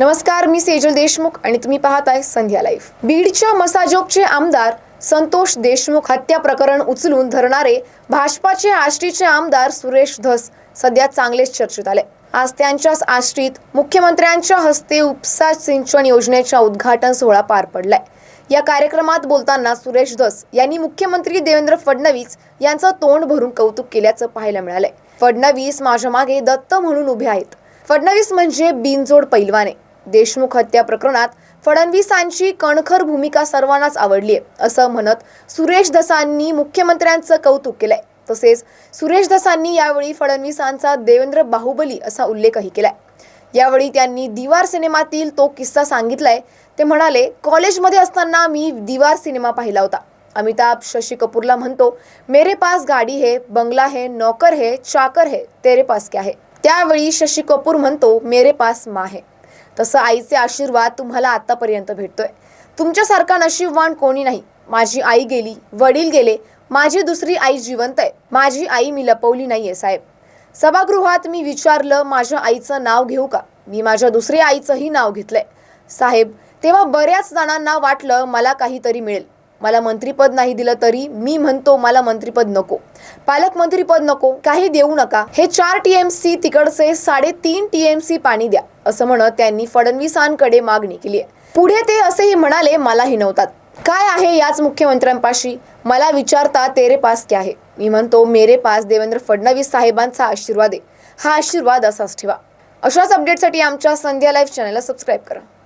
नमस्कार मी सेजल देशमुख आणि तुम्ही पाहताय संध्या लाईव्ह. बीडच्या मसाजोगचे आमदार संतोष देशमुख हत्या प्रकरण उचलून धरणारे भाजपाचे आष्टीचे आमदार सुरेश धस सध्या चांगलेच चर्चेत आले. आज त्यांच्याच आष्टीत मुख्यमंत्र्यांच्या हस्ते उपसा सिंचन योजनेचा उद्घाटन सोहळा पार पडलाय. या कार्यक्रमात बोलताना सुरेश धस यांनी मुख्यमंत्री देवेंद्र फडणवीस यांचं तोंड भरून कौतुक केल्याचं पाहायला मिळालंय. फडणवीस माझ्या मागे दत्त म्हणून उभे आहेत. फडणवीस म्हणजे बिनजोड पैलवाने देशमुख हत्या प्रकरणात फडणवीसांची कणखर भूमिका सर्वांनाच आवडली आहे असं म्हणत सुरेश दसांनी मुख्यमंत्र्यांचं कौतुक केलंय. तसेच सुरेश दसांनी यावेळी फडणवीसांचा देवेंद्र बाहुबली असा उल्लेखही केलाय. यावेळी त्यांनी दिवार सिनेमातील तो किस्सा सांगितलाय. ते म्हणाले कॉलेजमध्ये असताना मी दिवार सिनेमा पाहिला होता. अमिताभ शशी कपूरला म्हणतो मेरे पास गाडी है बंगला है नौकर है चाकर है तेरे पास क्या है? त्यावेळी शशी कपूर म्हणतो मेरे पास माँ है. तसं आईचे आशीर्वाद तुम्हाला आतापर्यंत भेटतोय. तुमच्यासारखा नशीबवान कोणी नाही. माझी आई गेली वडील गेले माझी दुसरी आई जिवंत आहे. माझी आई मी लपवली नाहीये साहेब. सभागृहात मी विचारलं माझ्या आईचं नाव घेऊ का? मी माझ्या दुसऱ्या आईचंही नाव घेतलंय. साहेब तेव्हा बऱ्याच जणांना वाटलं मला काहीतरी मिळेल. मला मंत्रीपद नाही दिलं तरी मी म्हणतो मला मंत्रीपद नको. पालकमंत्रीपद नको काही देऊ नका. हे चार टीएमसी तिकडचे साडेतीन टीएमसी पाणी द्या असं म्हणत त्यांनी फडणवीसांकडे मागणी केली आहे. पुढे ते असेही म्हणाले मला हिनवतात काय आहे याच मुख्यमंत्र्यांपाशी? मला विचारता तेरे पास क्या आहे मी म्हणतो मेरे पास देवेंद्र फडणवीस साहेबांचा आशीर्वाद आहे. हा आशीर्वाद असाच ठेवा. अशाच अपडेटसाठी आमच्या संध्या लाईव्ह चॅनलला सबस्क्राईब करा.